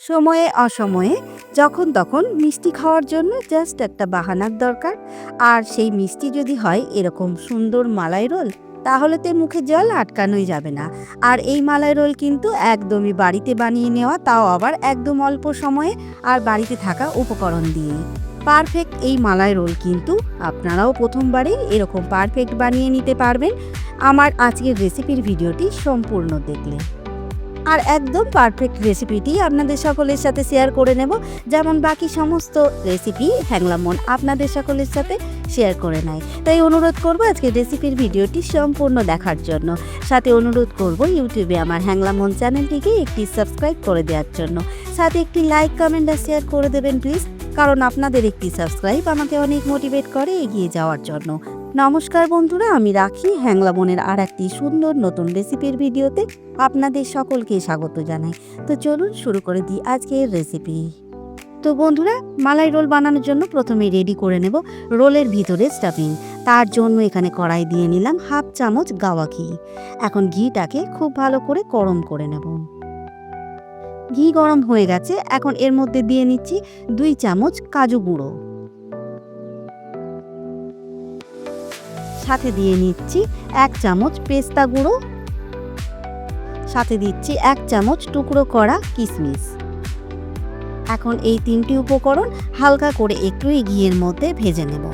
সময়ে অসময়ে, যখন তখন মিষ্টি খাওয়ার জন্য জাস্ট একটা বাহানার দরকার। আর সেই মিষ্টি যদি হয় এরকম সুন্দর মালাই রোল, তাহলে তো মুখে জল আটকানোই যাবে না। আর এই মালাই রোল কিন্তু একদমই বাড়িতে বানিয়ে নেওয়া, তাও আবার একদম অল্প সময়ে আর বাড়িতে থাকা উপকরণ দিয়ে। পারফেক্ট এই মালাই রোল কিন্তু আপনারাও প্রথমবারেই এরকম পারফেক্ট বানিয়ে নিতে পারবেন। আমার আজকের রেসিপির ভিডিওটি সম্পূর্ণ দেখলে আর একদম পারফেক্ট রেসিপিটি আপনাদের সকলের সাথে শেয়ার করে নেব। যেমন বাকি সমস্ত রেসিপি হ্যাংলামন আপনাদের সকলের সাথে শেয়ার করে নেয়। তাই অনুরোধ করব আজকে রেসিপির ভিডিওটি সম্পূর্ণ দেখার জন্য। সাথে অনুরোধ করব ইউটিউবে আমার হ্যাংলামন চ্যানেলটিকে একটি সাবস্ক্রাইব করে দেওয়ার জন্য। সাথে একটি লাইক কমেন্ট আর শেয়ার করে দেবেন প্লিজ কারণ আপনাদের একটি সাবস্ক্রাইব আমাকে অনেক মোটিভেট করে এগিয়ে যাওয়ার জন্য। নমস্কার বন্ধুরা, আমি রাখি। হ্যাংলা বনের আর একটি সুন্দর নতুন রেসিপির ভিডিওতে আপনাদের সকলকে স্বাগত জানাই। তো চলুন শুরু করে দিই আজকের রেসিপি। তো বন্ধুরা, মালাই রোল বানানোর জন্য প্রথমে রেডি করে নেব রোলের ভিতরে স্টাফিং। তার জন্য এখানে কড়াই দিয়ে নিলাম হাফ চামচ গাওয়া ঘি। এখন ঘিটাকে খুব ভালো করে গরম করে নেব। ঘি গরম হয়ে গেছে, এখন এর মধ্যে দিয়ে নিচ্ছি দুই চামচ কাজু গুঁড়ো। সাথে দিয়ে নিচ্ছি এক চামচ পেস্তা গুঁড়ো। সাথে দিচ্ছি এক চামচ টুকরো করা কিশমিশ এখন এই তিনটি উপকরণ হালকা করে একটু ঘিয়ের মধ্যে ভেজে নেব।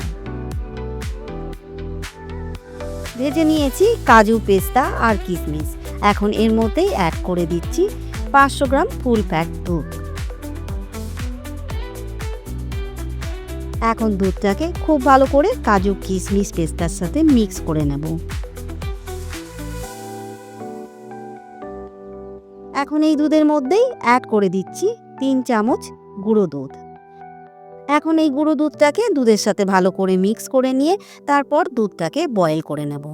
ভেজে নিয়েছি কাজু পেস্তা আর কিশমিশ এখন এর মধ্যেই অ্যাড করে দিচ্ছি পাঁচশো গ্রাম ফুল প্যাক দুধ। এখন দুধটাকে খুব ভালো করে কাজু কিশমিশ পেস্তার সাথে মিক্স করে নেব। এখন এই দুধের মধ্যেই অ্যাড করে দিচ্ছি তিন চামচ গুঁড়ো দুধ। এখন এই গুঁড়ো দুধটাকে দুধের সাথে ভালো করে মিক্স করে নিয়ে তারপর দুধটাকে বয়েল করে নেব।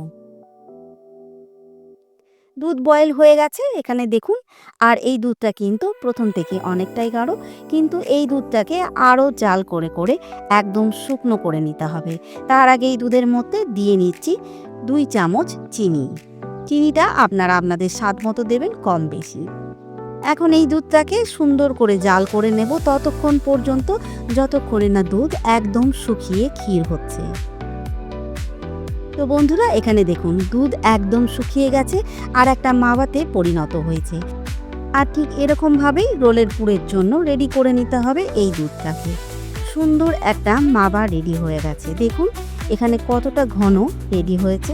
দুধ বয়েল হয়ে গেছে, এখানে দেখুন। আর এই দুধটা কিন্তু প্রথম থেকে অনেকটাই গাঢ়, কিন্তু এই দুধটাকে আরও জাল করে করে একদম শুকনো করে নিতে হবে। তার আগে এই দুধের মধ্যে দিয়ে নিচ্ছি দুই চামচ চিনি। চিনিটা আপনারা আপনাদের স্বাদ মতো দেবেন কম বেশি। এখন এই দুধটাকে সুন্দর করে জাল করে নেব, ততক্ষণ পর্যন্ত, যতক্ষণে না দুধ একদম শুকিয়ে ক্ষীর হচ্ছে। তো বন্ধুরা, এখানে দেখুন, দুধ একদম শুকিয়ে গেছে আর একটা মাবাতে পরিণত হয়েছে। আর ঠিক এরকমভাবেই রোলের পুরের জন্য রেডি করে নিতে হবে এই দুধটাকে। সুন্দর একটা মাবা রেডি হয়ে গেছে। দেখুন, এখানে কতটা ঘন রেডি হয়েছে।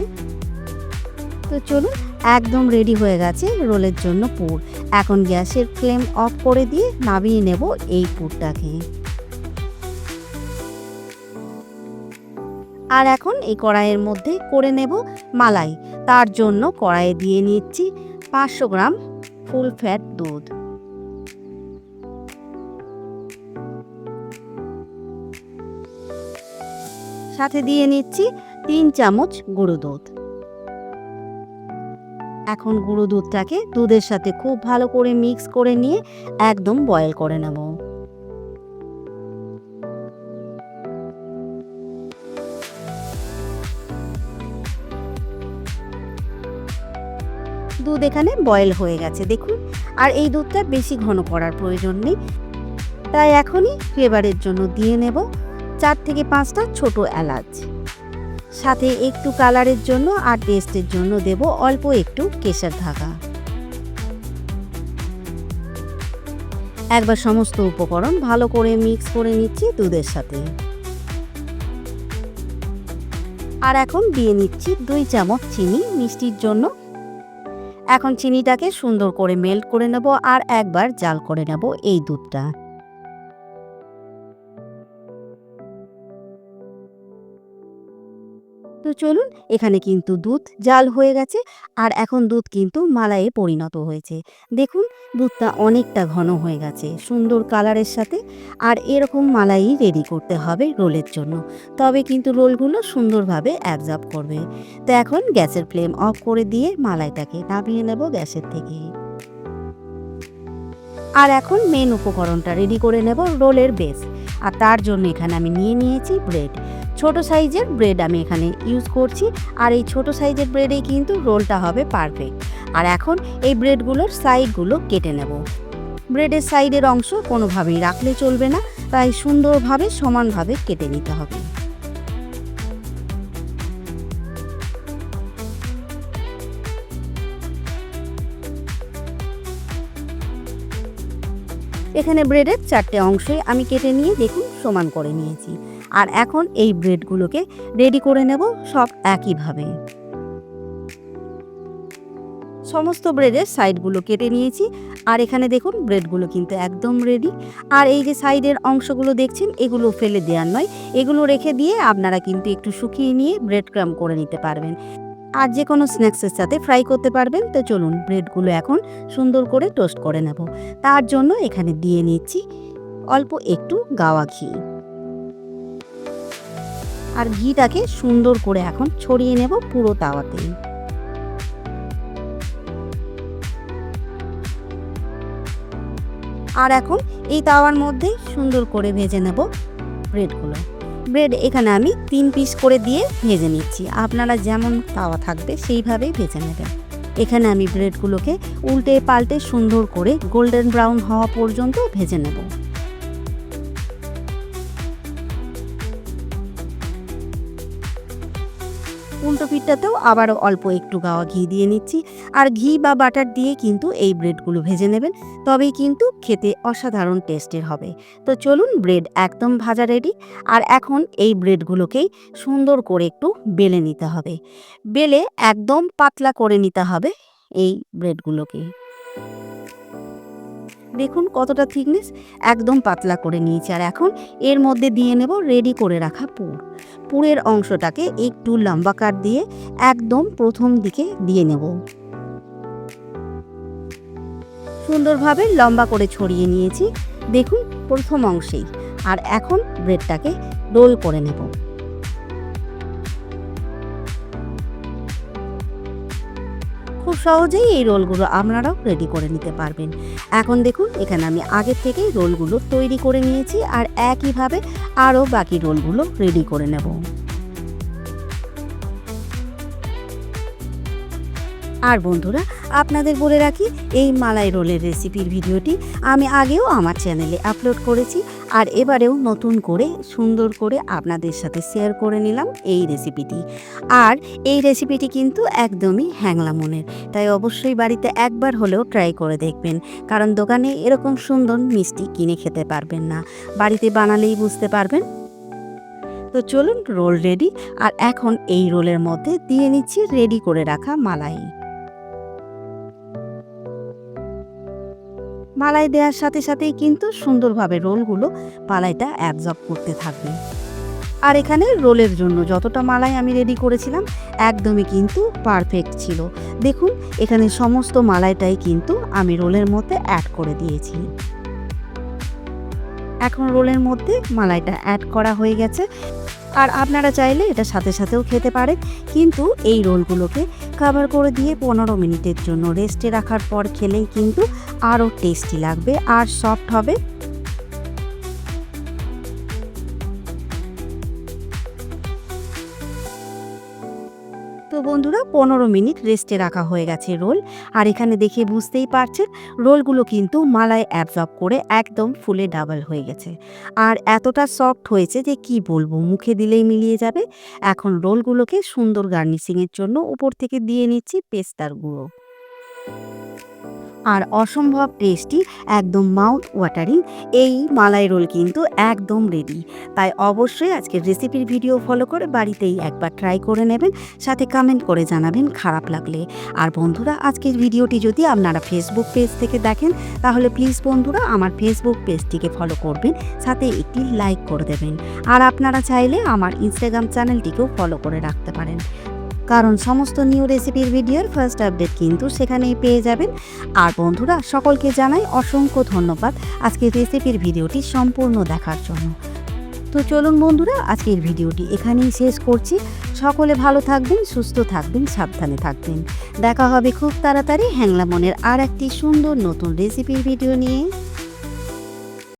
তো চলুন, একদম রেডি হয়ে গেছে রোলের জন্য পুর। এখন গ্যাসের ফ্লেম অফ করে দিয়ে নামিয়ে নেব এই পুরটাকে। আর এখন এই কড়াইয়ের মধ্যে করে নেব মালাই। তার জন্য কড়াইয়ে দিয়ে নিচ্ছি পাঁচশো গ্রাম ফুল ফ্যাট দুধ। সাথে দিয়ে নিচ্ছি তিন চামচ গুঁড়ো দুধ। এখন গুঁড়ো দুধটাকে দুধের সাথে খুব ভালো করে মিক্স করে নিয়ে একদম বয়েল করে নেব। দুধ এখানে বয়েল হয়ে গেছে, দেখুন। আর এই দুধটা বেশি ঘন করার প্রয়োজন নেই। তাই এখনই ফ্লেভারের জন্য দিয়ে নেব চার থেকে পাঁচটা ছোট এলাচ। সাথে একটু কালারের জন্য আর টেস্টের জন্য দেব অল্প একটু কেশার ধাগা। একবার সমস্ত উপকরণ ভালো করে মিক্স করে নিচ্ছি দুধের সাথে। আর এখন দিয়ে নিচ্ছি দুই চামচ চিনি, মিষ্টির জন্য এখন চিনিটাকে সুন্দর করে মেল্ট করে নেব আর একবার জাল করে নেব এই দুধটা। তো চলুন, এখানে কিন্তু দুধ জাল হয়ে গেছে আর এখন দুধ কিন্তু মালাইয়ে পরিণত হয়েছে। দেখুন, দুধটা অনেকটা ঘন হয়ে গেছে সুন্দর কালারের সাথে আর এরকম মালাই রেডি করতে হবে রোলের জন্য। তবে কিন্তু রোলগুলো সুন্দরভাবে অ্যাবজর্ব করবে। তো এখন গ্যাসের ফ্লেম অফ করে দিয়ে মালাইটাকে নামিয়ে নেব গ্যাসের থেকে। আর এখন মেন উপকরণটা রেডি করে নেব রোলের বেস আর তার জন্য এখানে আমি নিয়ে নিয়েছি ব্রেড ছোট সাইজের ব্রেড আমি এখানে ইউজ করছি। আর এই ছোট সাইজের ব্রেডেই কিন্তু রোলটা হবে পারফেক্ট আর এখন এই ব্রেডগুলোর সাইডগুলো কেটে নেব। ব্রেডের সাইডের অংশ কোনোভাবেই রাখলে চলবে না, তাই সুন্দরভাবে সমানভাবে কেটে নিতে হবে। এখানে ব্রেডের চারটে অংশই আমি কেটে নিয়ে দেখুন সমান করে নিয়েছি। আর এখন এই ব্রেডগুলোকে রেডি করে নেব সব একইভাবে। সমস্ত ব্রেডের সাইডগুলো কেটে নিয়েছি। আর এখানে দেখুন, ব্রেডগুলো কিন্তু একদম রেডি আর এই যে সাইডের অংশগুলো দেখছেন, এগুলো ফেলে দেওয়ার নয়। এগুলো রেখে দিয়ে আপনারা কিন্তু একটু শুকিয়ে নিয়ে ব্রেড ক্রাম করে নিতে পারবেন। আর যে কোনো স্ন্যাক্সের সাথে ফ্রাই করতে পারবেন। তো চলুন ব্রেডগুলো এখন সুন্দর করে টোস্ট করে নেব। তার জন্য এখানে দিয়ে নিচ্ছি অল্প একটু গাওয়া ঘি। আর ঘিটাকে সুন্দর করে এখন ছড়িয়ে নেব পুরো তাওয়াতেই। আর এখন এই তাওয়ার মধ্যেই সুন্দর করে ভেজে নেব ব্রেডগুলো। ব্রেড এখানে আমি তিন পিস করে দিয়ে ভেজে নিচ্ছি। আপনারা যেমন তাওয়া থাকবে সেইভাবেই ভেজে নেবেন। এখানে আমি ব্রেডগুলোকে উল্টে পাল্টে সুন্দর করে গোল্ডেন ব্রাউন হওয়া পর্যন্ত ভেজে নেব। উল্টো পিঠটাতেও আবারও অল্প একটু গাওয়া ঘি দিয়ে নিচ্ছি। আর ঘি বা বাটার দিয়ে কিন্তু এই ব্রেডগুলো ভেজে নেবেন। তবেই কিন্তু খেতে অসাধারণ টেস্টের হবে। তো চলুন ব্রেড একদম ভাজা রেডি। আর এখন এই ব্রেডগুলোকেই সুন্দর করে একটু বেলে নিতে হবে। বেলে একদম পাতলা করে নিতে হবে এই ব্রেডগুলোকে। দেখুন কতটা থিকনেস, একদম পাতলা করে নিয়েছি। আর এখন এর মধ্যে দিয়ে নেব রেডি করে রাখা পুর। পুরের অংশটাকে একটু লম্বা কাট দিয়ে একদম প্রথম দিকে দিয়ে নেব। সুন্দরভাবে লম্বা করে ছড়িয়ে নিয়েছি। দেখুন প্রথম অংশেই। আর এখন ব্রেডটাকে রোল করে নেব। খুব সহজেই এই রোলগুলো আপনারাও রেডি করে নিতে পারবেন। এখন দেখুন, এখানে আমি আগের থেকেই রোলগুলো তৈরি করে নিয়েছি আর একইভাবে আরও বাকি রোলগুলো রেডি করে নেব। আর বন্ধুরা, আপনাদের বলে রাখি, এই মালাই রোলের রেসিপির ভিডিওটি আমি আগেও আমার চ্যানেলে আপলোড করেছি। আর এবারেও নতুন করে সুন্দর করে আপনাদের সাথে শেয়ার করে নিলাম এই রেসিপিটি আর এই রেসিপিটি কিন্তু একদমই হ্যাংলা মনের, তাই অবশ্যই বাড়িতে একবার হলেও ট্রাই করে দেখবেন, কারণ দোকানে এরকম সুন্দর মিষ্টি কিনে খেতে পারবেন না, বাড়িতে বানালেই বুঝতে পারবেন। তো চলুন রোল রেডি আর এখন এই রোলের মধ্যে দিয়ে নিচ্ছি রেডি করে রাখা মালাই। মালাই দেওয়ার সাথে সাথেই কিন্তু সুন্দরভাবে রোলগুলো মালাইটা অ্যাবজর্ব করতে থাকবে। আর এখানে রোলের জন্য যতটা মালাই আমি রেডি করেছিলাম, একদমই কিন্তু পারফেক্ট ছিল। দেখুন, এখানে সমস্ত মালাইটাই কিন্তু আমি রোলের মধ্যে অ্যাড করে দিয়েছি। এখন রোলের মধ্যে মালাইটা অ্যাড করা হয়ে গেছে। আর আপনারা চাইলে এটা সাথে সাথেও খেতে পারেন, কিন্তু এই রোলগুলোকে কাভার করে দিয়ে পনেরো মিনিটের জন্য রেস্টে রাখার পর খেলেই কিন্তু আরও টেস্টি লাগবে। আর সফট হবে তো বন্ধুরা, পনেরো মিনিট রেস্টে রাখা হয়ে গেছে রোল। আর এখানে দেখে বুঝতেই পারছেন, রোলগুলো কিন্তু মালায় অ্যাবজর্ব করে একদম ফুলে ডাবল হয়ে গেছে। আর এতটা সফট হয়েছে যে কি বলব, মুখে দিলেই মিলিয়ে যাবে। এখন রোলগুলোকে সুন্দর গার্নিশিংয়ের জন্য উপর থেকে দিয়ে নিচ্ছি পেস্তার গুঁড়ো। আর অসম্ভব টেস্টি একদম মাউথ ওয়াটারিং এই মালাই রোল কিন্তু একদম রেডি তাই অবশ্যই আজকের রেসিপির ভিডিও ফলো করে বাড়িতেই একবার ট্রাই করে নেবেন, সাথে কমেন্ট করে জানাবেন খারাপ লাগলে। আর বন্ধুরা, আজকের ভিডিওটি যদি আপনারা ফেসবুক পেজ থেকে দেখেন, তাহলে প্লিজ বন্ধুরা, আমার ফেসবুক পেজটিকে ফলো করবেন, সাথে একটি লাইক করে দেবেন। আর আপনারা চাইলে আমার ইনস্টাগ্রাম চ্যানেলটিকেও ফলো করে রাখতে পারেন। কারণ সমস্ত নিউ রেসিপির ভিডিওর ফার্স্ট আপডেট কিন্তু সেখানেই পেয়ে যাবেন। আর বন্ধুরা, সকলকে জানাই অসংখ্য ধন্যবাদ আজকের রেসিপির ভিডিওটি সম্পূর্ণ দেখার জন্য। তো চলুন বন্ধুরা, আজকের ভিডিওটি এখানেই শেষ করছি। সকলে ভালো থাকবেন, সুস্থ থাকবেন, সাবধানে থাকবেন। দেখা হবে খুব তাড়াতাড়ি হ্যাংলা মনের আর একটি সুন্দর নতুন রেসিপির ভিডিও নিয়ে।